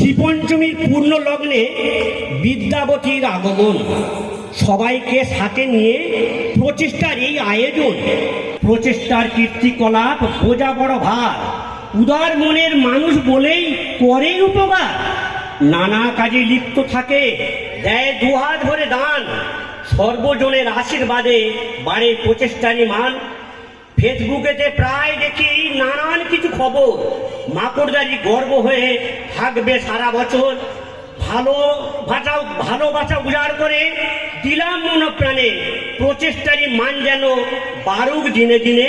শ্রীপঞ্চমীর পূর্ণ লগ্নে বিদ্যাবতীর আগমন। সবাইকে সাথে নিয়ে প্রচেষ্টার এই আয়োজন। প্রচেষ্টার কীর্তিকলাপ বোঝা বড় ভার। উদার মনের মানুষ বলেই করে উপকার। নানা কাজে লিপ্ত থাকে, দেয় দুহাত ভরে দান। সর্বজনের আশীর্বাদে বাড়ে প্রচেষ্টারই মান ফেসবুকেতে প্রায় দেখি নানান কিছু খবর। মাকড়দারি গর্ব হয়ে থাকবে সারা বছর। ভালো ভাষা ভালোবাসা উজাড় করে দিলাম মন প্রাণে প্রচেষ্টারই মান যেন বারুক দিনে দিনে।